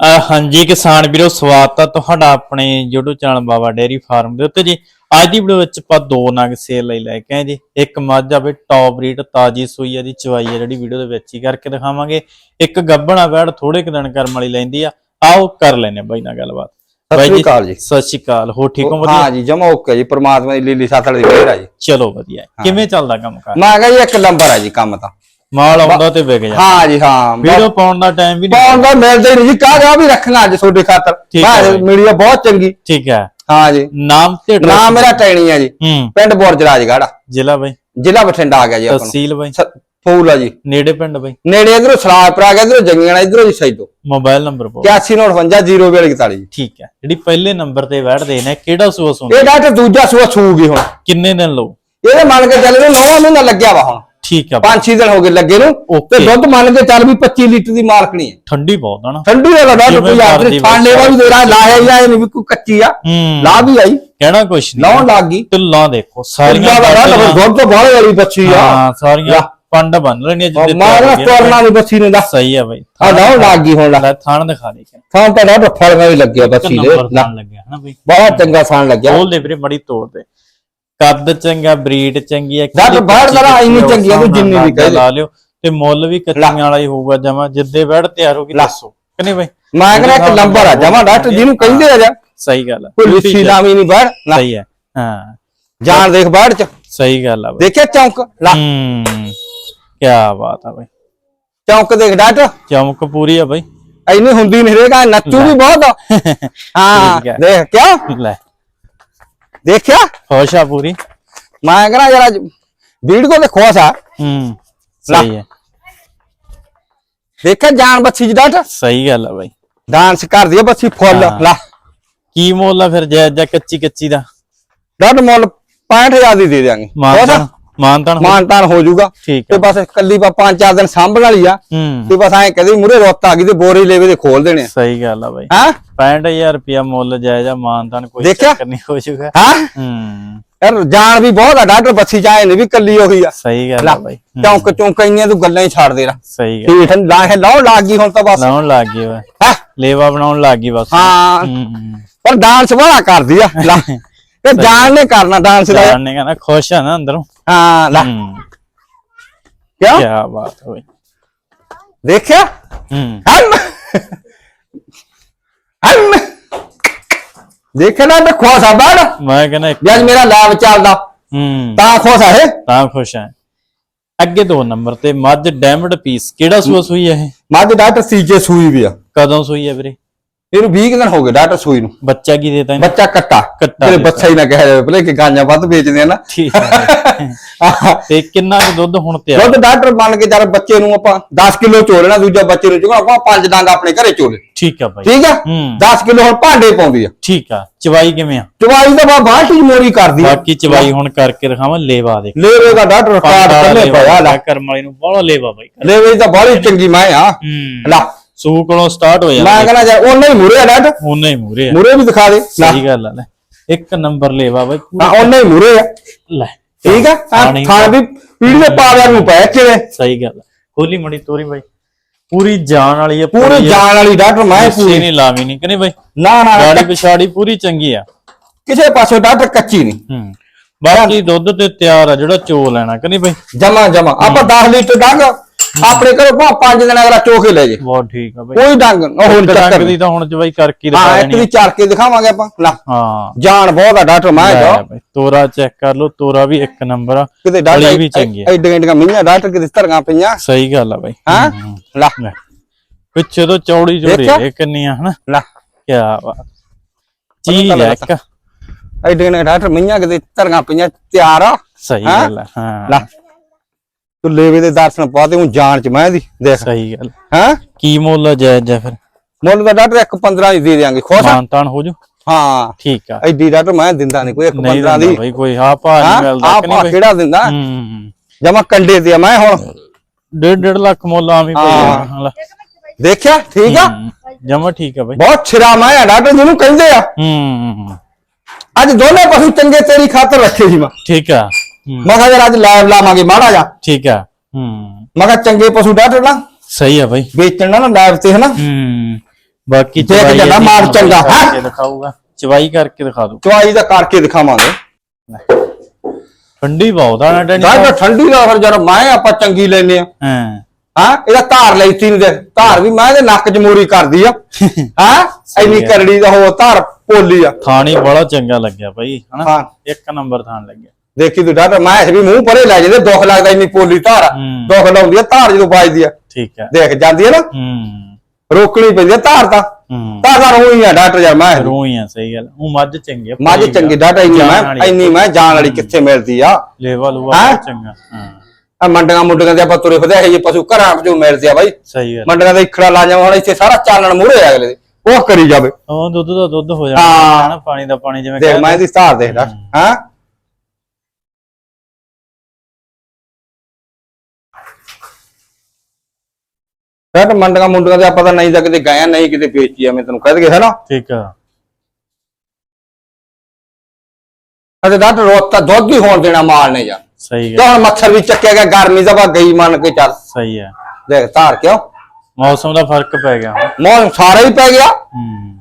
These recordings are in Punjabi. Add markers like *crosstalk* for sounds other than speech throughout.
ਹਾਂਜੀ ਕਿਸਾਨ ਵੀਰੋ ਸਵਾਗਤ ਹੈ ਤੁਹਾਡਾ ਆਪਣੇ YouTube channel Baba dairy farm ਦੇ ਉੱਤੇ ਜੀ। ਅੱਜ ਦੀ ਵੀਡੀਓ ਵਿੱਚ ਆਪਾਂ ਦੋ ਨਗ ਸੇਲ ਲਈ ਲੈ ਕੇ ਆਏ ਜੀ। ਇੱਕ ਮੱਝ ਆ ਬਈ ਟੌਪ ਬਰੀਡ ਤਾਜੀ ਸੂਈ ਆ ਦੀ ਚਵਾਈ ਆ ਜਿਹੜੀ ਵੀਡੀਓ ਦੇ ਵਿੱਚ ਹੀ ਕਰਕੇ ਦਿਖਾਵਾਂਗੇ। ਇੱਕ ਗੱਬਣਾ ਵੈੜ ਥੋੜੇ ਕੁ ਦਿਨ ਕਰਮ ਵਾਲੀ ਲੈਂਦੀ ਆ। ਆਓ ਕਰ ਲੈਨੇ ਬਾਈ ਨਾਲ ਗੱਲਬਾਤ। ਸਤਿ ਸ੍ਰੀ ਅਕਾਲ ਜੀ। ਸਤਿ ਸ਼੍ਰੀ ਅਕਾਲ। ਹੋ ਠੀਕ ਹੋ ਹਾਂ ਵਧੀਆ ਜੀ ਜਮਾ ਓਕੇ ਜੀ ਪ੍ਰਮਾਤਮਾ ਦੀ ਲੀਲੀ ਸਾਥਲ ਦੀ ਮਿਹਰ ਆ ਜੀ। ਚਲੋ ਵਧੀਆ। ਹੈ। ਕਿਵੇਂ ਚੱਲਦਾ ਕੰਮ ਕਰ? ਮੈਂ ਕਿਹਾ ਜੀ ਇੱਕ ਨੰਬਰ ਆ ਜੀ ਕੰਮ ਤਾਂ। ਮਾਲ ਆਉਂਦਾ ਤੇ ਵਿਕ ਜਾਂਦਾ। ਹਾਂ ਜੀ ਹਾਂ। ਵੀਡੀਓ ਪਾਉਣ ਦਾ ਟਾਈਮ ਵੀ ਨਹੀਂ ਪਾਉਣ ਦਾ ਮਿਲਦਾ ਹੀ ਨਹੀਂ ਜੀ ਕਾਹ ਵੀ ਰੱਖਣਾ ਅੱਜ ਤੁਹਾਡੇ ਖਾਤਰ। ਹੈ। ਮੀਡੀਆ ਬਹੁਤ ਚੰਗੀ। ਠੀਕ ਹੈ। ਹਾਂ ਜੀ। ਨਾਮ ਤੇ ਨਾਮ ਮੇਰਾ ਟੈਣੀ ਆ ਜੀ। ਹੂੰ। ਪਿੰਡ ਬੁਰਜ ਰਾਜਗੜ੍ਹ ਜ਼ਿਲ੍ਹਾ ਬਾਈ। ਜ਼ਿਲ੍ਹਾ ਬਠਿੰਡਾ ਆ ਗਿਆ ਜੀ ਆਪਾਂ ਨੂੰ ਤਹਿਸੀਲ ਬਾਈ। ਫੂਲ ਆ ਜੀ। ਨੇੜੇ ਪਿੰਡ ਬਾਈ। ਨੇੜੇ ਇਧਰੋਂ ਸਲਾਪਰ ਆ ਗਿਆ ਇਧਰੋਂ ਜੰਗੀਆਂ ਇਧਰੋਂ ਜੀ ਸੈਦੋ ਮੋਬਾਈਲ ਨੰਬਰ ਪਾਓ 8195 ਜੀ। ਠੀਕ ਹੈ। ਜਿਹੜੀ ਪਹਿਲੇ ਨੰਬਰ ਤੇ ਵੜਦੇ ਨੇ ਕਿਹੜਾ ਸੂਆ ਸੁਣ ਇਹ ਡਾਕਟਰ ਦੂਜਾ ਸੂਆ ਸੂਗੀ ਹੁਣ। ਕਿੰਨੇ ਦਿਨ ਲਓ ਇਹਦੇ ਮੰਨ ਕੇ ਚੱਲੇ ਨੂੰ 9 ਮਹੀਨਾ ਲੱਗਿਆ ਵਾ ਹੁਣ। ਠੀਕ ਆ। ਬਾਈ। 5-6 ਦਿਨ ਹੋ ਗਏ ਲੱਗੇ ਨੂੰ Okay. ਤੇ ਦੁੱਧ ਮੰਨ ਕੇ ਚੱਲ ਵੀ 25 ਲੀਟਰ ਦੀ ਮਾਲਕਣੀ ਹੈ ਠੰਡੀ ਬਹੁਤ ਆ ਨਾ। ਠੰਡੀ ਦਾ ਡਾਕਟਰ ਜਿਵੇਂ ਕੋਈ ਮਰਜ਼ੀ ਛਾਣੇ ਵਾ ਵੀ ਤੇਰਾ ਲਾਇਆ ਹੀ ਆਏ ਨਹੀਂ ਵੀ ਕੋਈ ਕੱਚੀ ਆ। ਹੂੰ। ਲਾ ਵੀ ਆਈ। ਕਹਿਣਾ ਕੁਛ ਨਹੀਂ। ਲਾਉਣ ਲੱਗ ਗਈ। ਢਿੱਲਾਂ ਦੇਖੋ ਸਾਰੀਆਂ ਦਾ ਬਾਟਲਾਂ- ਦੁੱਧ ਤੋਂ ਬਾਹਲੇ ਵਾਲੀ ਬੱਚੀ ਆ। ਹਾਂ ਸਾਰੀਆਂ ਲਾ। ਪੰਡ ਬਣ ਲੈਣੀਆਂ ਜਿੱਦੇ ਮਾਰਾ ਤੋਰਨਾ ਨਹੀਂ ਬੱਚੀ ਨੇ ਦਾ ਸਹੀ ਆ ਬਾਈ। ਆ ਲਾਉਣ ਲੱਗ ਗਈ ਹੁਣ ਲੈ। ਥਾਣ ਦਿਖਾ ਦੇ ਕਿ ਥਾਂ ਤਾਂ ਡਾਕਟਰ ਫਲਗਾ ਵੀ ਲੱਗਿਆ ਬੱਚੀ ਦੇ। ਨੰਬਰ ਲਾ, ਥਾਣ ਲੱਗਿਆ ਹਨਾ ਬਈ? ਬਹੁਤ ਚੰਗਾ ਥਾਂ ਲੱਗਿਆ। ਬੋਲ ਦੇ ਵੀਰੇ ਮੜੀ ਤੋੜ ਦੇ। ਕੱਦ ਚੰਗਾ ਬਰੀਡ ਚੰਗੀ ਕਿਹੜੀ ਬਾਹਰ ਕੱਚੀ ਜ਼ਰਾ ਇੰਨੀ ਚੰਗੀ ਆ, ਤੂੰ ਜਿੰਨੀ ਵੀ ਕਹਿ। ਲਾ ਲਿਓ ਤੇ ਮੁੱਲ ਵੀ ਕੱਚੀਆਂ ਵਾਲਾ ਹੀ ਹੋਊਗਾ ਜਮਾ ਜਿੱਦੇ ਵੜ ਤਿਆਰ ਹੋਗੀ। ਦੱਸੋ ਕਿ ਨਹੀਂ ਬਈ? ਮੈਂ ਕਹਿੰਦਾ ਇੱਕ ਨੰਬਰ ਆ ਜਮਾ ਡਾਕਟਰ ਜਿਹਨੂੰ ਕਹਿੰਦੇ ਆ ਜਾ। ਸਹੀ ਗੱਲ ਆ। ਕੋਈ ਲਿੱਸੀ ਨਾਮੀ ਨਹੀਂ ਲਾ, ਸਹੀ ਹੈ ਹਾਂ। ਜਾਣ ਦੇਖ ਬਾਹਰ ਚ। ਸਹੀ ਗੱਲ ਆ ਬਈ। ਦੇਖਿਆ ਚੌਂਕ? ਲਾ। ਹੂੰ ਕੀ ਬਾਤ ਆ ਬਈ। ਚੌਂਕ ਦੇਖ ਡਾਕਟਰ। ਚਮਕ ਪੂਰੀ ਆ ਬਈ। ਐਨੀ ਹੁੰਦੀ ਨਹੀਂ ਰਹੇਗਾ ਨੱਚੂ ਵੀ ਬਹੁਤ। *laughs* ਹਾਂ ਹੈ। ਦੇਖ ਕਿਉਂ ਲੈ। ਦੇਖਿਆ? ਖੁਸ਼ ਆ ਪੂਰੀ। ਮੈਂ ਕਹਿੰਦਾ ਯਾਰ ਅੱਜ ਵੀਡੀਓ ਤੇ ਖੁਸ਼ ਆ ਹੂੰ। ਸਹੀ ਹੈ। ਦੇਖਿਆ ਜਾਨ ਬੱਚੀ ਜੀ ਸਹੀ ਗੱਲ ਆ ਬਈ। ਡਾਂਸ ਕਰਦੀ ਆ ਬੱਚੀ ਫੁੱਲ ਹਾਂ। ਲਾ। ਕੀ ਮੁੱਲ ਆ ਫਿਰ ਜੈ ਜੈ ਕੱਚੀ ਕੱਚੀ ਦਾ? ਡਾਕਟਰ ਮੁੱਲ 65000 ਦੀ ਦੇ ਦਿਆਂਗੇ। ਮਾਨਤਨ ਮਾਨਤਨ ਮਾਨਤਾਨ ਹੋ ਜਾਊਗਾ। ਠੀਕ ਤੇ ਬਸ ਕੱਲੀ ਬਾ ਪੰਜ ਚਾਰ ਦਿਨ ਸਾਂਭਣ ਵਾਲੀ ਆ। ਹੂੰ। ਤੇ ਬਸ ਐਂ ਕਹਦੀ ਮੂਰੇ ਰੁੱਤ ਆ ਗਈ ਤੇ ਬੋਰੀ ਲੈਵੇ ਤੇ ਖੋਲ ਦੇਣੇ ਸਹੀ ਗੱਲ ਆ ਬਈ। ਹਾਂ? 65000 ਰੁਪਿਆ ਮੁੱਲ ਜਾਇਜ਼ਾ ਮਾਨਤਨ ਕੋਈ ਦੇਖਿਆ? ਚੱਕਰ ਨਹੀਂ ਹੋ ਜਾਊਗਾ। ਹਾਂ? ਹੂੰ। ਯਾਰ ਜਾਨ ਵੀ ਬਹੁਤ ਆ ਡਾਕਟਰ ਬੱਚੀ ਚਾਹੇ ਨਹੀਂ ਵੀ ਕੱਲੀ ਉਹੀ ਆ। ਸਹੀ ਗੱਲ ਲਾ ਆ ਬਈ। ਹੂੰ, ਚੌਂਕ ਚੌਂਕ ਇੰਨੀਆਂ ਤੂੰ ਗੱਲਾਂ ਹੀ ਛੱਡ ਦੇ ਰਾ। ਸਹੀ ਗੱਲ ਠੀਕ ਹੈ ਲਾ ਹੈ ਲਾਉਣ ਲੱਗ ਗਈ ਹੁਣ ਤਾਂ ਬਸ। ਲਾਉਣ ਲੱਗ ਗਈ ਵਾ ਹੈਂ? ਲੇਵਾ ਬਣਾਉਣ ਲੱਗ ਗਈ ਬਸ। ਹਾਂ। ਹੂੰ। ਪਰ ਡਾਂਸ ਬੜਾ ਕਰਦੀ ਆ ਲਾ। ਇਹ ਜਾਨ ਨੇ ਕਰਨਾ ਡਾਂਸ ਦਾ ਜਾਣਨੇ ਕਹਿੰਦਾ ਖੁਸ਼ ਆ ਨਾ ਅੰਦਰੋਂ। ਹਾਂ ਲਾ। ਹੂੰ। ਕਿਉਂ? ਕੀ ਬਾਤ ਹੋਈ ਦੇਖਿਆ? ਹੂੰ। ਹਮ ਹਮ ਦੇਖਿਆ ਨਾ ਤੇ ਖੋਸਾ ਬੜ ਮੈਂ ਕਹਿੰਦਾ ਇੱਕ- ਜਦ ਮੇਰਾ ਲਾਭ ਚੱਲਦਾ। ਹੂੰ। ਤਾਂ ਖੋਸਾ ਹੈ ਤਾਂ ਖੁਸ਼ ਆ। ਅੱਗੇ ਦੋ ਨੰਬਰ ਤੇ ਮੱਝ ਡੈਮਡ ਪੀਸ ਕਿਹੜਾ ਸੂਆ ਸੂਈ ਹੈ ਇਹ? ਮੱਝ ਡਾਕਟਰ ਸੀਜੇ ਸੂਈ ਵੀ ਆ। ਕਦੋਂ ਸੂਈ ਹੈ ਵੀਰੇ? ਇਹਨੂੰ 20 ਕੁ ਦਿਨ ਹੋ ਗਏ ਡਾਕਟਰ ਸੂਈ ਨੂੰ। ਬੱਚਾ ਕੀ ਦੇਤਾ ਇਹਨੇ? ਬੱਚਾ ਕੱਟਾ। ਕੱਟਾ ਤੇਰੇ ਦਿੱਤਾ। ਬੱਚਾ ਹੀ ਨਾ ਕਹਿ ਜਾਵੇ ਭਲੇ ਕਿ ਗਾਂਜਾਂ ਵੱਧ ਵੇਚਦੇ ਆ ਨਾ। ਠੀਕ ਹੈ ਤੇ ਕਿੰਨਾ ਕੁ ਦੁੱਧ ਹੁਣ ਤਿਆਰ? ਦੁੱਧ ਡਾਕਟਰ ਮੰਨ ਕੇ ਚੱਲ ਬੱਚੇ ਨੂੰ ਆਪਾਂ 10 ਕਿਲੋ ਚੋਲਣਾ ਦੂਜਾ ਬੱਚੇ ਨੂੰ ਚੋਣਾ ਆਪਾਂ ਪੰਜ ਡੰਗ ਆਪਣੇ ਘਰੇ ਚੋਲੇ ਠੀਕ ਆ ਬਾਈ। ਠੀਕ ਆ? ਹੂੰ। 10 ਕਿਲੋ ਹੁਣ ਭਾਂਡੇ ਪਾਉਂਦੀ ਆ। ਠੀਕ ਆ। ਚਵਾਈ ਕਿਵੇਂ ਆ? ਚਵਾਈ ਤਾਂ ਬਾ ਬਾਲਟੀ ਮੋਰੀ ਕਰਦੀ ਆ। ਬਾਕੀ ਚਵਾਈ ਹੁਣ ਕਰਕੇ ਦਿਖਾਵਾਂ ਲੇਵਾ ਦੇ। ਲੇਵੇ ਦਾ ਡਾਕਟਰ ਰਿਕਾਰਡ ਕਰਨੇ ਪਿਆ ਲਾ। ਕਰਮ ਵਾਲੀ ਨੂੰ ਬੜਾ ਲੇਵਾ ਬਾਈ। ਲੇਵੇ ਤਾਂ ਬਾਹਲੀ ਚੰਗੀ ਮੈਂ ਆ। ਹੂੰ। ਲਾ। ਸੂ ਕੋਲੋਂ ਸਟਾਰਟ ਹੋ ਮੈਂ ਜਾਂਦਾ ਕਹਿੰਦਾ ਯਾਰ ਉਹਨੇ ਹੀ ਮੂਰੇ ਆ ਡਾਕਟਰ ਉਹਨੇ ਹੀ ਮੂਰੇ ਆ। ਮੂਰੇ ਵੀ ਦਿਖਾ ਦੇ। ਲਾ। ਸਹੀ ਗੱਲ ਆ ਲੈ। ਇੱਕ ਨੰਬਰ ਲੇਵਾ ਬਾਈ। ਹਾਂ ਉਹਨੇ ਹੀ ਮੂਰੇ ਆ। ਲੈ। ਠੀਕ ਆ? ਪਾਣੀ- ਥਾਂ ਵੀ ਪੀੜੀ ਪਾ ਦਿਆ ਨੂੰ ਪੈ ਕਿਵੇਂ ਸਹੀ ਗੱਲ ਆ। ਖੋਲੀ ਮੜੀ ਤੋਰੀ ਬਾਈ। ਪੂਰੀ ਜਾਨ ਵਾਲੀ ਆ ਪੂਰੀ ਜਾਨ ਵਾਲੀ ਡਾਕਟਰ ਮੈਂ ਪੂਰੀ ਪੂਰੀ। ਨਹੀਂ ਲਾਵੀ ਨਹੀਂ ਕਹਿੰਦੇ ਬਾਈ? ਨਾ ਨਾ। ਗਾੜੀ ਪਿਛਾੜੀ ਪੂਰੀ ਚੰਗੀ ਆ। ਕਿਸੇ ਪਾਸੋਂ ਡਾਕਟਰ ਕੱਚੀ ਨਹੀਂ। ਹੂੰ। ਬਾਕੀ ਦੁੱਧ ਤੇ ਤਿਆਰ ਆ ਜਿਹੜਾ ਚੋ ਲੈਣਾ ਕਹਿੰਦੇ ਬਾਈ? ਜਮਾ ਜਮਾ। ਆਪਾਂ 10 ਲੀਟਰ ਡੰਗ ਆਪਣੇ ਘਰੋਂ ਭਾ ਪੰਜ ਦਿਨ ਅਗਲਾ ਚੋ ਕੇ ਲੈ ਜੇ। ਬਹੁਤ ਠੀਕ ਆ ਬਾਈ। ਕੋਈ ਡੰਗ ਉਹ ਹੁਣ ਚੱਕਰ ਦੀ। ਤਾਂ ਹੁਣ ਜਵਾਈ ਕਰਕੇ ਹਾਂ ਦਿਖਾ ਇੱਕ ਦੇਣੀ ਦੀ ਚਾਰ ਕੇ ਦਿਖਾਵਾਂਗੇ ਆਪਾਂ। ਲਾ ਹਾਂ। ਜਾਨ ਬਹੁਤ ਆ ਡਾਕਟਰ ਮੈਂ ਜਾ ਬਾਈ, ਤੋਰਾ ਚੈੱਕ ਕਰ ਲਓ ਤੋਰਾ ਵੀ ਇੱਕ ਨੰਬਰ ਆ। ਕਿਤੇ ਡਾਕਟਰ ਵੀ ਚੰਗੀ ਆ। ਐਡੇ ਐਡੇ ਮੀਆਂ ਡਾਕਟਰ ਕਿਤੇ ਧਰਗਾ ਪਈਆਂ। ਸਹੀ ਗੱਲ ਆ ਬਾਈ। ਹਾਂ? ਹੂੰ। ਲਾ। ਪਿੱਛੇ ਤੋਂ ਚੌੜੀ ਦੇਖਿਆ? ਇਹ ਕਿੰਨੀਆਂ ਹਨਾ? ਲਾ। ਕੀ ਬਾਤ। ਚੀਜ਼ ਹੈ ਇੱਕ। ਐਡੇ ਐਡੇ ਡਾਕਟਰ ਮੀਆਂ ਕਿਤੇ ਧਰਗਾ ਪਈਆਂ ਤਿਆਰ ਆ। ਸਹੀ ਹਾਂ? ਗੱਲ ਆ ਹਾਂ। ਲਾ। ਤੂੰ ਲੇਵੇ ਦੇ ਦਰਸ਼ਨ ਪਾ ਤੇ ਹੁਣ ਜਾਨ ਚ ਮੈਂ ਦੀ ਦੇਖ। ਸਹੀ ਗੱਲ। ਹਾਂ? ਕੀ ਮੁੱਲ ਜਾਇਜ਼ ਆ ਫਿਰ? ਮੁੱਲ ਦਾ ਡਾਕਟਰ ਇੱਕ 15 ਦੀ ਦੇ ਦਿਆਂਗੇ ਖੁਸ਼ ਆ? ਮਾਨਤਾਨ ਹੋ ਜੂ? ਹਾਂ। ਠੀਕ ਆ। ਐਡੀ ਡਾਕਟਰ ਮੈਂ ਦਿੰਦਾ ਨਹੀਂ ਕੋਈ ਨਹੀਂ 15 ਦਿੰਦਾ ਦੀ। ਬਾਈ ਕੋਈ ਹਾਂ ਭਾ ਨਹੀਂ ਹਾਂ? ਮਿਲਦਾ ਆ ਕਿ ਭਾ ਨਹੀਂ ਬਾਈ? ਕਿਹੜਾ ਦਿੰਦਾ? ਹੂੰ ਜਮਾ ਕੰਡੇ ਤੇ ਆ ਮੈਂ ਹੁਣ। ਡੇਢ ਡੇਢ ਲੱਖ ਮੁੱਲ ਆਵੀਂ ਪਈ ਦੇਖਿਆ? ਠੀਕ ਆ? ਜਮਾ ਠੀਕ ਆ ਬਾਈ। ਬਹੁਤ ਛਿਰਾ ਮੈਂ ਆ ਡਾਕਟਰ ਜਿਹਨੂੰ ਕਹਿੰਦੇ ਆ। ਹੂੰ ਅੱਜ ਦੋਨੇ ਪਸ਼ੂ ਚੰਗੇ ਤੇਰੀ ਖਾਤਰ ਰੱਖੇ ਸੀ ਮੈਂ। ਠੀਕ ਆ। ਹੂੰ, ਮੈਂ ਕਿਹਾ ਯਾਰ ਅੱਜ ਲਾਈਵ ਲਾਵਾਂਗੇ ਮਾੜਾ ਜਾ ਠੀਕ ਆ। ਹੂੰ। ਮੈਂ ਕਿਹਾ ਚੰਗੇ ਪਸ਼ੂ ਡਾਕਟਰ ਨਾ ਸਹੀ ਆ ਬਾਈ। ਵੇਚਣ ਨਾ ਲਾਈਵ ਤੇ ਹਨਾ। ਹੂੰ। ਬਾਕੀ ਦੇਖ ਚਵਾਈ ਇਹਦੀ ਮਾਲ ਹੁਣ ਚੰਗਾ, ਹੈਂ? ਦਿਖਾਊਗਾ। ਚਵਾਈ ਕਰਕੇ ਦਿਖਾ ਦੂ ਚਵਾਈ ਦਾ ਕਰਕੇ ਦਿਖਾਵਾਂਗੇ। ਠੰਡੀ ਬਹੁਤ ਆ ਨਾ ਡੈਡੀ ਗਾਂ ਤਾਂ ਠੰਡੀ ਦਾ ਫਿਰ ਜਦ ਮੈਂ ਆਪਾਂ ਚੰਗੀ ਲੈਨੇ ਆ। ਹਾਂ। ਹਾਂ? ਇਹਦਾ ਧਾਰ ਲਈ ਤੀ ਨੂੰ ਦੇਖ। ਧਾਰ ਵੀ ਮੈਂ ਇਹਦੇ ਨੱਕ 'ਚ ਮੋਰੀ ਕਰਦੀ ਆ। *laughs* ਹਾਂ? ਹੈ। ਕਰੜੀ ਦਾ ਉਹ ਧਾਰ ਪੋਲੀ ਆ। ਥਾਣੀ ਬੜਾ ਚੰਗਾ ਲੱਗਿਆ ਭਾਈ ਹਨਾ? ਹਾਂ। ਇੱਕ ਨੰਬਰ ਥਾਣ ਲੱਗਿਆ। ਦੇਖੀ ਤੂੰ ਡਾਕਟਰ ਮੈਂ ਇਸ ਵੀ ਮੂੰਹ ਪਰੇ ਲੈ ਜਾਂਦੇ ਦੁੱਖ ਲੱਗਦਾ ਇੰਨੀ ਪੋਲੀ ਧਾਰ। ਆ। ਹੂੰ। ਦੁੱਖ ਲਾਉਂਦੀ ਆ ਧਾਰ ਜਦੋਂ ਵੱਜਦੀ ਆ। ਠੀਕ ਹੈ ਦੇਖ ਜਾਂਦੀ ਆ ਨਾ? ਹੂੰ। ਰੋਕਣੀ ਪੈਂਦੀ ਆ ਧਾਰ ਤਾਂ। ਹੂੰ। ਧਾਰ ਦਾ ਰੋਈ ਆ ਡਾਕਟਰ ਯਾਰ ਮੈਂ। ਰੋਈ ਆ ਸਹੀ ਗੱਲ। ਉਹ ਮੱਝ ਚੰਗੀ ਆ ਮੱਝ ਚੰਗੀ ਡਾਕਟਰ ਇੰਨੀ ਮੈਂ। ਇੰਨੀ ਮੈਂ ਜਾਨ ਵਾਲੀ ਕਿੱਥੇ ਮਿਲਦੀ ਆ? ਲੇਵਾ ਲੂਆ ਹੈਂ? ਬਹੁਤ ਚੰਗਾ ਹਾਂ। ਆ ਮੰਡੀਆਂ ਮੁੰਡੀਆਂ ਦੇ ਆਪਾਂ ਤੁਰੇ ਫਿਰਦੇ ਇਹ ਜੇ ਪਸ਼ੂ ਘਰਾਂ ਚ ਮਿਲਦੇ ਆ ਬਾਈ। ਸਹੀ ਗੱਲ। ਮੰਡੀਆਂ ਦਾ ਇਖੜਾ ਲਾ ਜਾਵਾਂ ਹੁਣ ਇੱਥੇ ਸਾਰਾ ਚਾਨਣ ਮੂਹਰੇ ਆ ਅਗਲੇ ਦੇ। ਉਹ ਕਰੀ ਜਾਵੇ। ਉਹ ਦੁੱਧ ਦਾ ਦੁੱਧ ਹੋ ਹਾਂ। ਜਾਣਾ ਪਾਣੀ ਦਾ ਪਾਣੀ ਜਿਵੇਂ ਦੇਖ ਕਹਿੰਦੇ। ਮੈਂ ਇਹਦੀ ਧਾਰ ਦੇਖ ਡਾਕਟਰ ਹਾਂ? ਫਿਰ ਮੰਡੀਆਂ ਮੁੰਡੀਆਂ ਦੇ ਆਪਾਂ ਤਾਂ ਨਹੀਂ ਤਾਂ ਕਿਤੇ ਗਏ ਆ, ਨਹੀਂ ਕਿਤੇ ਵੇਚੀ ਆ ਮੈਂ ਤੈਨੂੰ ਕਹਿ ਦਗੇ ਹੈ ਨਾ ਠੀਕ ਆ। ਅਤੇ ਡਾਕਟਰ ਰੋਤ ਤਾਂ ਦੁੱਧ ਹੀ ਹੋਣ ਦੇਣਾ ਮਾਲ ਨੇ ਜਾ ਸਹੀ ਤੇ ਗੱਲ ਹੁਣ ਮੱਛਰ ਵੀ ਚੱਕਿਆ ਗਿਆ ਗਰਮੀ ਦਾ ਵਾ ਗਈ ਮੰਨ ਕੇ ਚੱਲ। ਸਹੀ ਹੈ। ਦੇਖ ਧਾਰ ਕਿਉਂ? ਮੌਸਮ ਦਾ ਫ਼ਰਕ ਪੈ ਗਿਆ। ਹੁਣ। ਸਾਰਾ ਹੀ ਪੈ ਗਿਆ। ਹੂੰ।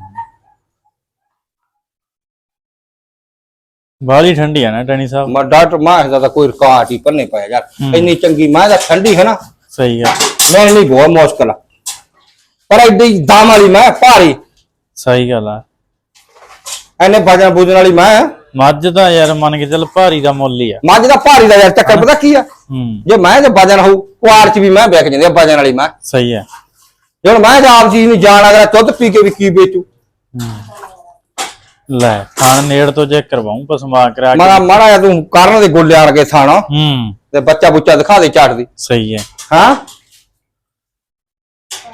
ਬਾਲੀ ਠੰਡੀ ਆ ਨਾ ਟਣੀ ਸਾਹਿਬ। ਮੈਂ ਡਾਕਟਰ ਮਾਂ ਦਾ ਤਾਂ ਕੋਈ ਰਿਕਾਰਡ ਹੀ ਪੰਨੇ ਪਿਆ ਯਾਰ। ਇੰਨੀ ਚੰਗੀ ਮਾਂ ਦਾ ਠੰਡੀ ਹੈ ਨਾ ਸਹੀ ਆ। ਮੈਂ ਨਹੀਂ ਬਹੁਤ ਮੁਸ਼ਕਲ ਆ। ਪਰ ਐਡੀ ਦਾਮ ਵਾਲੀ ਮੈਂ ਭਾਰੀ। ਸਹੀ ਗੱਲ ਆ। ਐਨੇ ਵਜਨ ਬੁਜਨ ਵਾਲੀ ਮੈਂ। ਮੱਝ ਦਾ ਯਾਰ ਮੰਨ ਕੇ ਚੱਲ ਭਾਰੀ ਦਾ ਮੁੱਲ ਹੀ ਆ। ਮੱਝ ਦਾ ਭਾਰੀ ਦਾ ਯਾਰ ਚੱਕਰ ਪਤਾ ਕੀ ਆ? ਹੂੰ। ਜੇ ਮੈਂ ਤੇ ਵਜਨ ਹੋਊ ਕੁਆਰ ਚ ਵੀ ਮੈਂ ਵਿਕ ਜਾਂਦੀ ਆ ਵਜਨ ਵਾਲੀ ਮੈਂ। ਸਹੀ ਹੈ ਜੇ ਹੁਣ ਮੈਂ ਆਪ ਚੀਜ਼ ਨੂੰ ਜਾਣ ਅਗਰ ਦੁੱਧ ਪੀ ਕੇ ਵੀ ਕੀ ਵੇਚੂ? ਲੈ ਖਾਣ ਨੇੜ ਤੋਂ ਚੈੱਕ ਕਰਵਾਉਂ ਪਸਮਾ ਕਰਾ ਕੇ। ਮਾੜਾ ਮਾੜਾ ਤੂੰ ਕਰਨ ਦੇ ਗੋਲੇ ਆਣ ਕੇ ਥਾਣਾ। ਹੂੰ। ਤੇ ਬੱਚਾ ਬੁੱਚਾ ਦਿਖਾ ਦੇ ਝਾੜ ਦੀ। ਸਹੀ ਹੈ ਹਾਂ?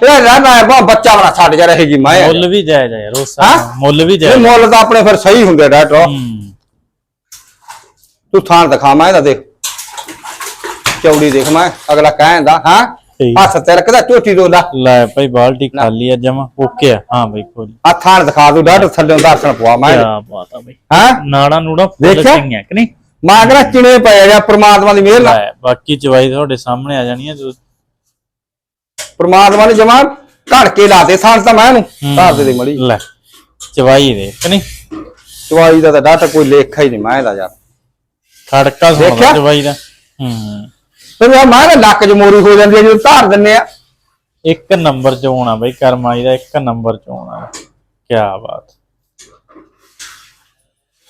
ਇਹ ਨਾ ਨਾ ਬਾ ਬੱਚਾ ਬਣਾ ਛੱਡ ਜਾ ਰਹੇ ਜੀ ਮੈਂ। ਮੁੱਲ ਵੀ ਜਾਇਜ਼ ਯਾਰ ਉਸ ਹਾਂ? ਨਾਲ। ਮੁੱਲ ਵੀ ਇਹ ਜਾਇਜ਼ ਮੁੱਲ ਤਾਂ ਆਪਣੇ ਫਿਰ ਸਹੀ ਹੁੰਦੇ ਡਾਕਟਰ। ਹੂੰ। ਤੂੰ ਥਾਣ ਦਿਖਾ ਮੈਂ ਇਹਦਾ ਦੇਖ। ਚੌੜੀ ਦੇਖ ਮੈਂ ਅਗਲਾ ਕਹਿੰਦਾ ਹਾਂ? ਠੀਕ। ਹੱਥ ਤਿਲਕਦਾ ਝੋਟੀ ਦੋ। ਲਾ ਲੈ ਭਾਈ ਬਾਲਟੀ ਖਾਲੀ ਆ ਜਮਾ ਓਕੇ ਆ। ਹਾਂ ਭਾਈ ਕੋਈ ਆ ਥਾਣ ਦਿਖਾ ਦੂ ਡਾਕਟਰ ਥੱਲੇ ਦਰਸ਼ਨ ਪਵਾ ਮੈਂ। ਕੀ ਬਾਤ ਆ ਭਾਈ। ਹਾਂ? ਨਾੜਾ ਨੂੜਾ ਫੁੱਲ ਦੇਖਿਆ? ਚੰਗੀਆਂ ਕਿ ਨਹੀਂ? ਮਾਂ ਕਹਿੰਦਾ ਚਿਣੇ ਪਏ ਆ ਪ੍ਰਮਾਤਮਾ ਦੀ ਮਿਹਰ ਨਾਲ। ਲੈ ਬਾਕੀ ਚਵਾਈ ਤੁਹਾਡੇ ਸਾਹਮਣੇ ਆ ਜਾਣੀ ਆ ਪ੍ਰਮਾਤਮਾ ਨੇ ਜਮਾ ਘੜ ਕੇ ਲਾਤੇ ਥਾਣ ਤਾਂ ਮੈਂ ਨੂੰ। ਧਾਰ ਦੇ ਦੇ ਮੜੀ। ਲੈ ਚਵਾਈ ਦੇ ਕਿ ਨਹੀਂ? ਚਵਾਈ ਦਾ ਤਾਂ ਡਾਕਟਰ ਕੋਈ ਲੇਖਾ ਹੀ ਨਹੀਂ ਮੈਂ ਇਹਦਾ ਯਾਰ। ਖੜਕਾ ਸੁਣਦਾ? ਚਵਾਈ ਦਾ। ਹੂੰ। ਤੇ ਯਾਰ ਮੈਂ ਲੱਕ 'ਚ ਮੋਰੀ ਹੋ ਜਾਂਦੀ ਹੈ ਜਦੋਂ ਧਾਰ ਦਿੰਨੇ ਆ। ਇੱਕ ਨੰਬਰ ਚ ਹੋਣਾ ਬਈ ਕਰਮਾਈ ਦਾ ਇੱਕ ਨੰਬਰ ਚ ਹੋਣਾ। ਕੀ ਬਾਤ।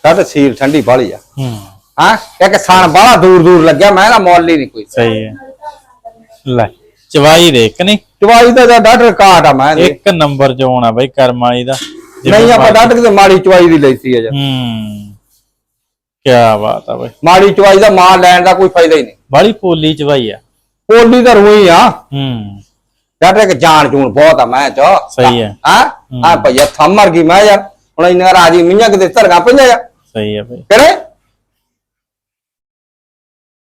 ਤਾਂ ਸੀਲ ਠੰਡੀ ਬਾਲੀ ਆ। ਹੂੰ। ਹਾਂ? ਇੱਕ ਸਾਨ ਬਾਹਲਾ ਦੂਰ ਦੂਰ ਲੱਗਿਆ ਮੈਂ ਨਾ ਮੁੱਲ ਨਹੀਂ ਕੋਈ। ਸਹੀ ਹੈ। ਲੈ। ਚਵਾਈ ਦੇ ਕਿ ਨਹੀਂ? ਚਵਾਈ ਦਾ ਤਾਂ ਡਾਕਟਰ ਕਾਟ ਆ ਮੈਂ ਇਹਦੇ। ਇੱਕ ਨੰਬਰ ਚ ਹੋਣਾ ਬਈ ਕਰਮਾਈ ਦਾ। ਜਿਵੇਂ ਨਹੀਂ ਆਪਾਂ ਡਾਕਟਰ ਕਿਤੇ ਮਾੜੀ ਚਵਾਈ ਦੀ ਲਈ ਆ ਯਾਰ ਹੂੰ। ਕੀ ਬਾਤ ਆ ਬਈ। ਮਾੜੀ ਚਵਾਈ ਦਾ ਮਾਲ ਲੈਣ ਦਾ ਕੋਈ ਫਾਇਦਾ ਹੀ ਨਹੀਂ। ਬਾਲੀ ਪੋਲੀ ਚਵਾਈ ਆ। ਪੋਲੀ ਤਾਂ ਰੂਈ ਆ। ਹੂੰ। ਡਾਕਟਰ ਇੱਕ ਜਾਣ ਜੂਣ ਬਹੁਤ ਆ ਮੈਂ ਚ। ਸਹੀ ਹੈ? ਹਾਂ। ਆ ਭਈਆ ਥੰਮਰ ਗਈ ਮੈਂ ਯਾਰ। ਹੁਣ ਇੰਨਾ ਰਾਜੀ ਮੀਆਂ ਕਿਤੇ ਧਰਗਾ ਪਈਆਂ ਆ। ਸਹੀ ਹੈ ਬਈ। ਕਰੇ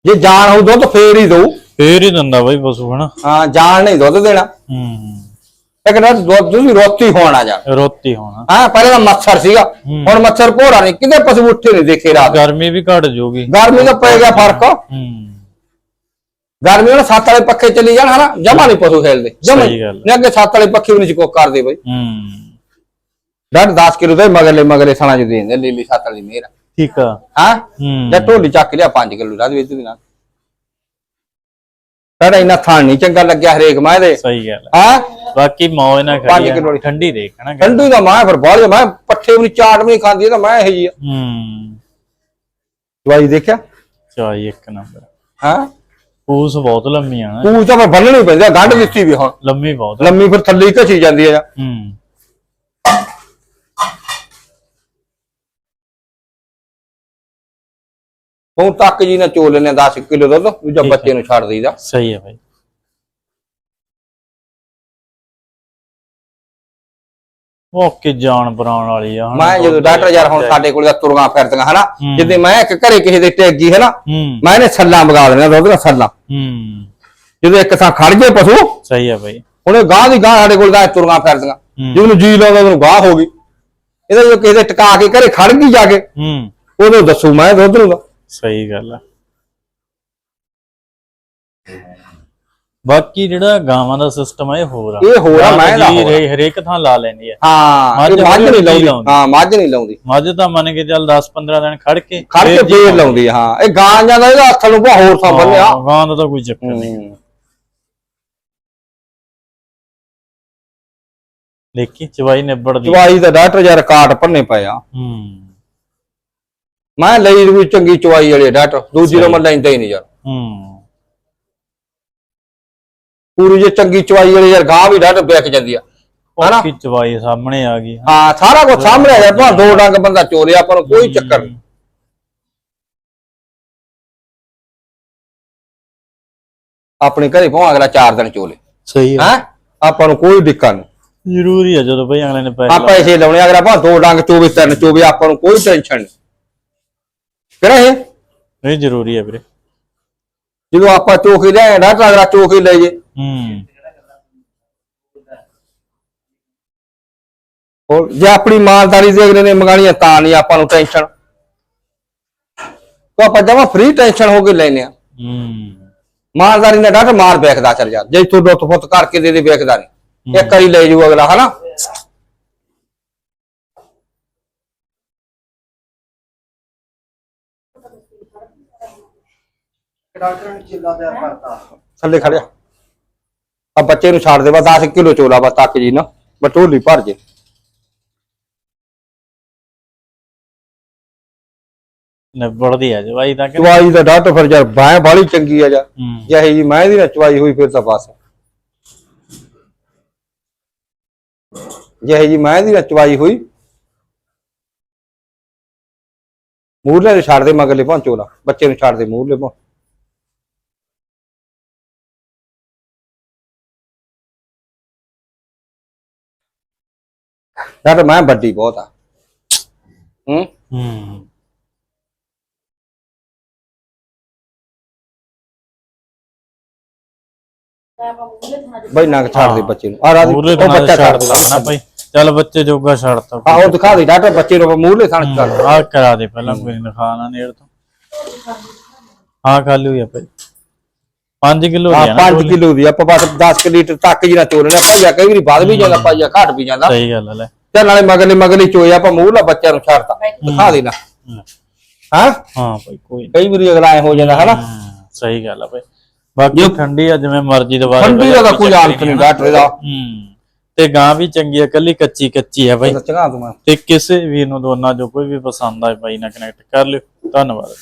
ਜੇ ਜਾਨ ਹੋਊ ਦੁੱਧ ਫੇਰ ਹੀ ਦਊ। ਫੇਰ ਹੀ ਦਿੰਦਾ ਬਈ ਪਸ਼ੂ ਹਨਾ? ਹਾਂ ਜਾਨ ਨਹੀਂ ਦੁੱਧ ਦੇਣਾ। ਹੂੰ। ਇੱਕ ਨਾ ਦੁੱਧ ਤੁਸੀਂ ਰੋਤੀ ਹੋਣਾ ਜਾ। ਰੋਤੀ ਹੋਣਾ। ਹਾਂ ਪਹਿਲਾਂ ਤਾਂ ਮੱਛਰ ਸੀਗਾ। ਹੁਣ ਮੱਛਰ ਭੋਰਾ ਨਹੀਂ ਕਿਤੇ ਪਸ਼ੂ ਉੱਠੇ ਨਹੀਂ ਦੇਖੇ ਰਾਤ। ਗਰਮੀ ਵੀ ਘਟ ਜਾਊਗੀ। ਗਰਮੀ ਦਾ ਪੈ ਗਿਆ ਫ਼ਰਕ। ਹੂੰ। ਗਰਮੀ ਨਾਲ ਸੱਤ ਵਾਲੇ ਪੱਖੇ ਚੱਲੀ ਜਾਣ ਹਨਾ? ਜਮਾ ਨਹੀਂ ਪਸ਼ੂ ਖੇਲਦੇ। ਜਮਾ। ਨਹੀਂ। ਅੱਗੇ ਸੱਤ ਵਾਲੇ ਪੱਖੇ ਵੀ ਨਹੀਂ ਚਕੋ ਕਰਦੇ ਬਈ। ਹੂੰ। ਡੱਡ 10 ਕਿਲੋ ਦੇ ਮਗਰਲੇ ਮਗਰਲੇ ਸਾਣਾ ਚ ਦੇ ਦਿੰਦੇ ਲੀਲੀ ਸੱਤ ਵਾਲੀ ਮੇਰਾ। ਠੀਕ ਆ। ਹਾਂ? ਜਾਂ ਢੋਲੀ ਚੱਕ ਲਿਆ 5 ਕਿਲੋ ਦਾ ਵਿੱਚ ਦੀ ਨਾਲ। ਸਾਡਾ ਇੰਨਾ ਥਾਣ ਨਹੀਂ ਚੰਗਾ ਲੱਗਿਆ ਹਰੇਕ ਮਾਂ ਦੇ। ਸਹੀ ਗੱਲ ਹੈ। ਹਾਂ? ਬਾਕੀ ਮੌਜ ਨਾਲ ਪੰਜ ਕਿੱਲੋ ਆ ਦੀ। ਠੰਡੀ ਦੇਖਣਾ ਠੰਡੂ ਦਾ ਮਾਂ ਫਿਰ ਬਾਹਰ ਮੈਂ ਪੱਠੇ ਵੀ ਨੀ, ਚਾਟ ਵੀ ਨਹੀਂ ਖਾਂਦੀ ਇਹ ਤਾਂ ਮੈਂ ਇਹ ਜੀ ਹੂੰ। ਦਵਾਈ ਦੇਖਿਆ? ਚਾਈ ਇੱਕ ਨੰਬਰ। ਹਾਂ? ਪੂਸ ਬਹੁਤ ਲੰਮੀ ਆ ਨਾ। ਤੂੰ ਤਾਂ ਫਿਰ ਬੰਨਣੀ ਪੈਂਦੀ ਆ ਗੰਢ ਦਿੱਤੀ ਵੀ ਹੁਣ। ਲੰਮੀ ਬਹੁਤ ਆ। ਲੰਮੀ ਫਿਰ ਥੱਲੇ ਹੀ ਘਸੀ ਜਾਂਦੀ ਆ। ਹੂੰ। ਹੁਣ ਤੱਕ ਜੀ ਨਾ ਚੋਲ ਲੈਨੇ 10 ਕਿਲੋ ਦੁੱਧ ਦੂਜਾ ਬੱਚੇ ਨੂੰ ਛੱਡ ਦਈਦਾ। ਸਹੀ ਹੈ ਭਾਈ ਓਕੇ ਜਾਨ ਬਣਾਉਣ ਵਾਲੀ ਆ ਹਨਾ, ਮੈਂ ਜਦੋਂ ਡਾਕਟਰ ਯਾਰ ਹੁਣ ਸਾਡੇ ਕੋਲ ਤਾਂ ਤੁਰਗਾ ਫਿਰਦੀਆਂ ਹਨਾ ਹੂੰ। ਜਿੱਦੇ ਮੈਂ ਇੱਕ ਘਰੇ ਕਿਸੇ ਦੇ ਟੈਗੀ ਹੈ ਨਾ ਹੂੰ। ਮੈਂ ਇਹਨੇ ਛੱਲਾਂ ਮਗਾ ਦੇਣੀਆਂ ਦੁੱਧ ਦੀਆਂ ਛੱਲਾਂ। ਹੂੰ। ਜਦੋਂ ਇੱਕ ਥਾਂ ਖੜ ਜੇ ਪਸ਼ੂ ਸਹੀ ਹੈ ਭਾਈ ਉਹਨੇ ਗਾਂ ਦੀ ਗਾਂ ਸਾਡੇ ਕੋਲ ਤਾਂ ਤੁਰਗਾ ਫਿਰਦੀਆਂ। ਹੂੰ। ਜਿਹਨੂੰ ਜੀ ਲਾਉਂਦਾ ਉਹਨੂੰ ਗਾਂ ਹੋ ਗਈ। ਇਹਦਾ ਜੋ ਕਿਸੇ ਦੇ ਟਿਕਾ ਕੇ ਘਰੇ ਖੜ ਗਈ ਜਾ ਕੇ ਹੂੰ। ਉਦੋਂ ਦੱਸੂ ਮੈਂ ਦੁੱਧ ਨੂੰ ਤਾਂ। ਸਹੀ ਗੱਲ ਆ। ਬਾਕੀ ਜਿਹੜਾ ਗਾਵਾਂ ਦਾ ਸਿਸਟਮ ਆ ਇਹ ਹੋਰ ਆ। ਇਹ ਹੋਰ ਆ, ਗਾਂ ਮੈਂ ਦਾ ਜੀ। ਹਰੇ- ਹਰੇਕ ਥਾਂ ਲਾ ਲੈਂਦੀ ਆ। ਹਾਂ ਮੱਝ ਇਹ ਮੱਝ ਬੜੀ ਨਹੀਂ ਲਾਉਂਦੀ। ਲਾਉਂਦੀ। ਹਾਂ ਮੱਝ ਨਹੀਂ ਲਾਉਂਦੀ। ਮੱਝ ਤਾਂ ਮੰਨ ਕੇ ਚੱਲ 10 15 ਦਿਨ ਖੜ ਕੇ ਖੜ ਕੇ ਫੇਰ ਜੀ ਫੇਰ ਲਾਉਂਦੀ ਆ, ਹਾਂ। ਇਹ ਗਾਂ ਜਾਂਦਾ ਇਹਦਾ ਹੱਥ ਨੂੰ ਭਾ ਹੋਰ ਸਾਂਭਣ ਲਿਆ। ਹਾਂ, ਗਾਂ ਦਾ ਤਾਂ ਕੋਈ ਚੱਕਰ ਨਹੀਂ। ਹੂੰ। ਦੇਖੀ ਚਵਾਈ ਨਿਬੜਦੀ। ਚਵਾਈ ਦਾ ਡਾਕਟਰ ਯਾਰ ਕਾਟ ਭੰਨੇ ਪਏ ਆ। ਹੂੰ। ਮੈਂ ਲਈ ਵੀ ਚੰਗੀ ਚਵਾਈ ਵਾਲੇ ਡਾਕਟਰ। ਦੂਜੀ ਨੂੰ ਮੈਂ ਲੈਂਦਾ ਹੀ ਨਹੀਂ ਯਾਰ। ਹੂੰ। ਪੂਰੀ ਜੇ ਚੰਗੀ ਚਵਾਈ ਵਾਲੀ ਯਾਰ ਗਾਂ ਵੀ ਡਾਕਟਰ ਵਿਕ ਜਾਂਦੀ ਆ। ਹਨਾ? ਕੀ ਚਵਾਈ ਸਾਹਮਣੇ ਆ ਗਈ। ਹਾਂ ਸਾਰਾ ਕੁਝ ਸਾਹਮਣੇ ਆ ਭਾਂ ਦੋ ਡੰਗ ਬੰਦਾ ਚੋਰਿਆ ਆਪਾਂ ਨੂੰ ਕੋਈ ਚੱਕਰ ਨਹੀਂ। ਆਪਣੇ ਘਰੇ ਭਾਂ ਅਗਲਾ 4 ਦਿਨ ਚੋਲੇ। ਸਹੀ ਹੈ? ਆਪਾਂ ਨੂੰ ਕੋਈ ਦਿੱਕਤ ਨਹੀਂ। ਜ਼ਰੂਰੀ ਆ ਜਦੋਂ ਬਈ ਅਗਲੇ ਨੇ ਪੈਸੇ ਆ ਪੈਸੇ ਲਾਉਣੇ ਅਗਲਾ ਭਾਂ ਦੋ ਡੰਗ ਚੋਵੇ ਤਿੰਨ ਚੋਵੇ ਆਪਾਂ ਨੂੰ ਕੋਈ ਟੈਨਸ਼ਨ ਨਹੀਂ। ਕਿਹੜਾ ਇਹ? ਲਾ- ਇਹ ਜ਼ਰੂਰੀ ਆ ਵੀਰੇ। ਜਦੋਂ ਆਪਾਂ ਚੋਕੇ ਲਿਆਏ ਡਾਕਟਰ ਅਗਲਾ ਚੋਕੇ ਲੈ ਜੇ। ਹੂੰ। ਹੋਰ ਜੇ ਆਪਣੀ ਮਾਲਦਾਰੀ ਦੇ ਅਗਲੇ ਨੇ ਮੰਗਾਣੀਆਂ ਤਾਂ ਨਹੀਂ ਆਪਾਂ ਨੂੰ ਟੈਨਸ਼ਨ ਤਾਂ ਆਪਾਂ ਜਮਾ ਫ੍ਰੀ ਟੈਨਸ਼ਨ ਹੋ ਕੇ ਲੈਨੇ ਆ। ਹੂੰ। ਮਾਲਦਾਰੀ ਨੇ ਡਾਕਟਰ ਮਾਰ ਵੇਖਦਾ ਚੱਲ ਜਾ। ਜੇ ਤੂੰ ਦੁੱਤ ਫੁੱਤ ਕਰਕੇ ਦੇ ਦੇ ਵੇਖਦਾ ਨਹੀਂ ਇੱਕ ਵਾਰੀ ਲੈ ਜੂ ਅਗਲਾ ਹਨਾ? ਡਾਕਟਰ ਨੇ ਚਿੱਲਾ ਤਿਆਰ ਕਰਤਾ। ਥੱਲੇ ਖੜਿਆ ਆ ਬੱਚੇ ਨੂੰ ਛੱਡ ਦੇ ਬਸ 10 ਕਿਲੋ ਚੋਲਾ ਬਸ ਤੱਕ ਜੀ ਨਾ। ਬਟੋਲੀ ਭਰ ਜੇ। ਨਿਬੜਦੀ ਆ ਚਵਾਈ ਤਾਂ ਕਿ ਚਵਾਈ ਦਾ ਡਾਕਟਰ ਫਿਰ ਯਾਰ ਬਾਹ ਬਾਲੀ ਚੰਗੀ ਆ ਜਾ ਹੂੰ। ਜਿਹੇ ਜੀ ਮੈਂ ਦੀ ਨਾ ਚਵਾਈ ਹੋਈ ਫਿਰ ਤਾਂ ਬਸ। ਜਿਹੇ ਜੀ ਮੈਂ ਦੀ ਨਾ ਚਵਾਈ ਹੋਈ ਮੂਰਲੇ ਨੂੰ ਛੱਡ ਦੇ ਮਗਲੇ ਪਹੁੰਚੋਲਾ ਬੱਚੇ ਨੂੰ ਛੱਡ ਦੇ ਮੂਰਲੇ ਪਹੁੰਚ ਯਾਰ ਮੈਂ ਵੱਡੀ ਬਹੁਤ ਆ। ਹੂੰ? ਹੂੰ ਬਈ ਨੰਗ ਛੱਡ ਦੇ ਬੱਚੇ ਨੂੰ। ਆ ਰਾਜੀ ਮੂਰਲੇ ਉਹ ਤਾਂ ਬੱਚਾ ਛੱਡ ਛੱਡ ਦੇਣਾ। ਭਾਈ। ਚੱਲ ਬੱਚੇ ਜੋਗਾ ਛੱਡਤਾ ਆ ਉਹ ਦਿਖਾ ਦੇ ਡਾਕਟਰ ਬੱਚੇ ਨੂੰ ਮੂਰਲੇ ਥਾਂ ਚ ਕਰ ਆ ਕਰਾ ਦੇ ਪਹਿਲਾਂ ਕੋਈ ਨੀ ਦਿਖਾਣਾ ਨੇੜ ਤੋਂ। ਹਾਂ ਖਾਲੀ ਹੋਈ ਆ ਭਾਈ। 5 ਕਿਲੋ ਆ ਦੀ ਆ ਨਾ 5 ਢੋਲੀ। ਕਿਲੋ ਦੀ ਆਪਾਂ ਬਸ 10 ਲੀਟਰ ਤੱਕ ਜਿਹੜਾ ਆਪਾਂ ਜਾਂ ਕਈ ਵਾਰੀ ਵੱਧ ਵੀ ਜਾਂਦਾ ਪਾਈਆ ਘਟ ਵੀ ਜਾਂਦਾ। ਸਹੀ ਗੱਲ ਆ ਲੈ। ਤੇ ਨਾਲੇ ਮਗਲੇ ਮਗਲੇ ਚੋਏ ਆਪਾਂ ਮੂਹਰਲਾ ਬੱਚਿਆਂ ਨੂੰ ਛੱਡਤਾ। ਦਿਖਾ ਦੇਣਾ। ਹਾਂ। ਹਾਂ? ਭਾਈ ਕੋਈ। ਕਈ ਵਾਰੀ ਅਗਲਾ ਐ ਹੋ ਜਾਂਦਾ ਹਨਾ? ਹੂੰ, ਸਹੀ ਗੱਲ ਆ ਭਾਈ ਬਾਕੀ ਠੰਡੀ ਆ ਜਿਵੇਂ ਮਰਜ਼ੀ ਦਵਾ ਦੇ ਠੰਡੀ ਦਾ ਤਾਂ ਕੋਈ ਹਾਲਤ ਨਹੀਂ ਡਾਕਟਰ ਦਾ। ਹੂੰ ਤੇ ਗਾਂ ਵੀ ਚੰਗੀ ਆ ਕੱਲੀ ਕੱਚੀ ਕੱਚੀ ਆ ਭਾਈ ਤੂੰ ਮੈਂ। ਤੇ ਕਿਸੇ ਵੀਰ ਨੂੰ ਦੋਨਾਂ ਜੋ ਕੋਈ ਵੀ ਪਸੰਦ ਆਏ ਭਾਈ ਨਾਲ ਕਨੈਕਟ ਕਰ ਲਿਓ। ਧੰਨਵਾਦ।